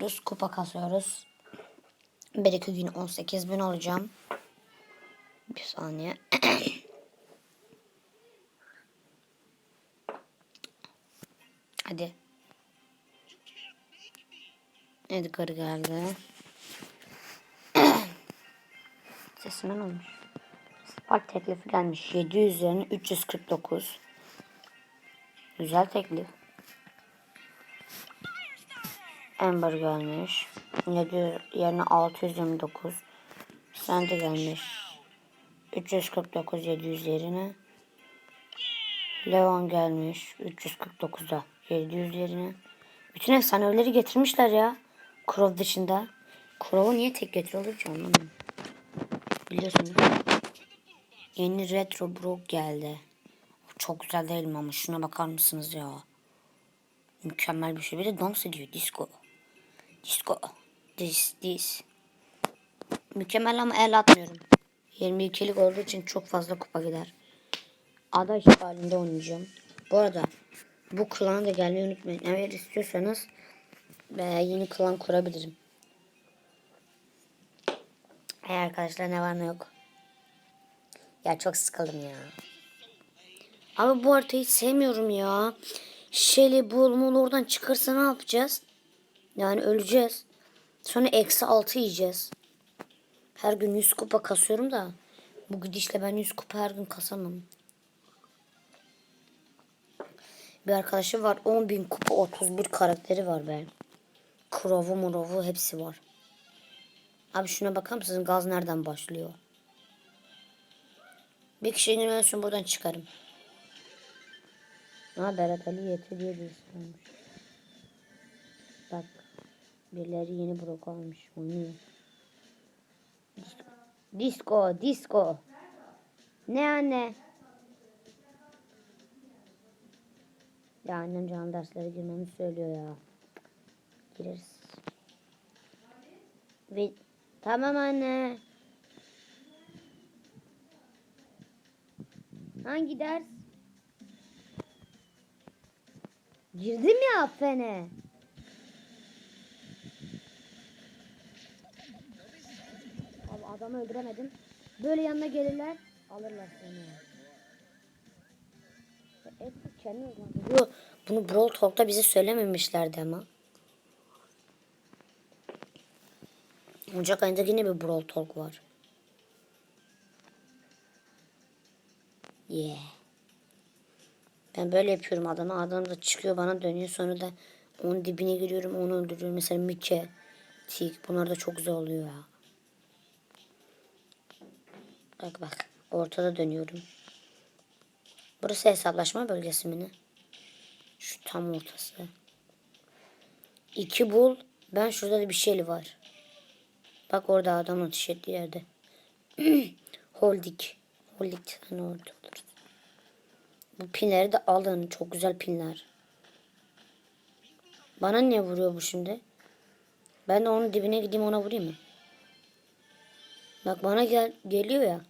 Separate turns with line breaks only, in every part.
yapıyoruz. Kupa kasıyoruz. Bir iki gün 18 bin olacağım. Bir saniye. Hadi. Edgar geldi. Sesime ne olmuş? Spark teklifi gelmiş. 700 üzerine 349. Güzel teklif. Amber gelmiş. 700 yerine 629. Sandy gelmiş. 349 700 yerine. Leon gelmiş. 349'da 700 yerine. Bütün efsaneleri getirmişler ya. Crow dışında. Crow'u niye tek getiriyorlar ki anlamadım. Biliyorsunuz. Yeni retro brook geldi. Çok güzel değil mi ama şuna bakar mısınız ya? Mükemmel bir şey. Bir de dans ediyor. Disco. Disco. This, this. Mükemmel ama el atmıyorum. 22'lik olduğu için çok fazla kupa gider. Ada işgalinde oynayacağım. Bu arada bu klana da gelmeyi unutmayın. Eğer istiyorsanız e, yeni klan kurabilirim. Hey arkadaşlar ne var ne yok. Ya çok sıkıldım ya. Abi bu haritayı sevmiyorum ya. Shelly bulmul oradan çıkarsa ne yapacağız? Yani öleceğiz. Sonra eksi altı yiyeceğiz. Her gün 100 kupa kasıyorum da. Bu gidişle ben 100 kupa her gün kasamam. Bir arkadaşım var 10.000 kupa 31 karakteri var ben. Crow'u murovu hepsi var. Abi şuna bakar mısınız gaz nereden başlıyor? Bir kişi gün ölsün buradan çıkarım. Ha Berat Ali Yeti diye birisi olmuş. Bak. Birileri yeni brok almış. Oynuyor. Disco, disco. Ne anne? Ya annem canlı derslere girmemi söylüyor ya. Gireriz. Ve tamam anne. Hangi ders? Girdim ya affene. Abi adamı öldüremedim. Böyle yanına gelirler. Alırlar seni. Hepsi kendi Bu, bunu Brawl Talk'ta bize söylememişlerdi ama. Ocak ayında yine bir Brawl Talk var. Yeah. Ben böyle yapıyorum adama. Adam da çıkıyor bana dönüyor. Sonra da onun dibine giriyorum. Onu öldürüyorum. Mesela Mike, Tik. Bunlar da çok güzel oluyor ya. Bak bak. Ortada dönüyorum. Burası hesaplaşma bölgesi mi ne? Şu tam ortası. İki bul. Ben şurada da bir şeyli var. Bak orada adam ateş ettiği yerde. Holdik. Holdik hani orada olur. Bu pinleri de alın. Çok güzel pinler. Bana niye vuruyor bu şimdi? Ben de onun dibine gideyim ona vurayım mı? Bak bana gel geliyor ya.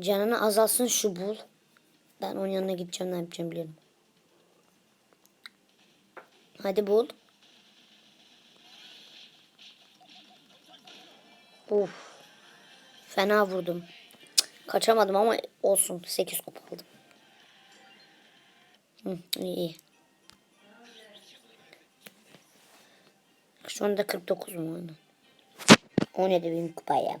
Canını azalsın şu bul. Ben onun yanına gideceğim ne yapacağım biliyorum. Hadi bul. Of. Fena vurdum. Kaçamadım ama olsun. 8 kupa aldım. Hı, iyi. Şu anda 49 mu oyunu? 17 bin kupaya.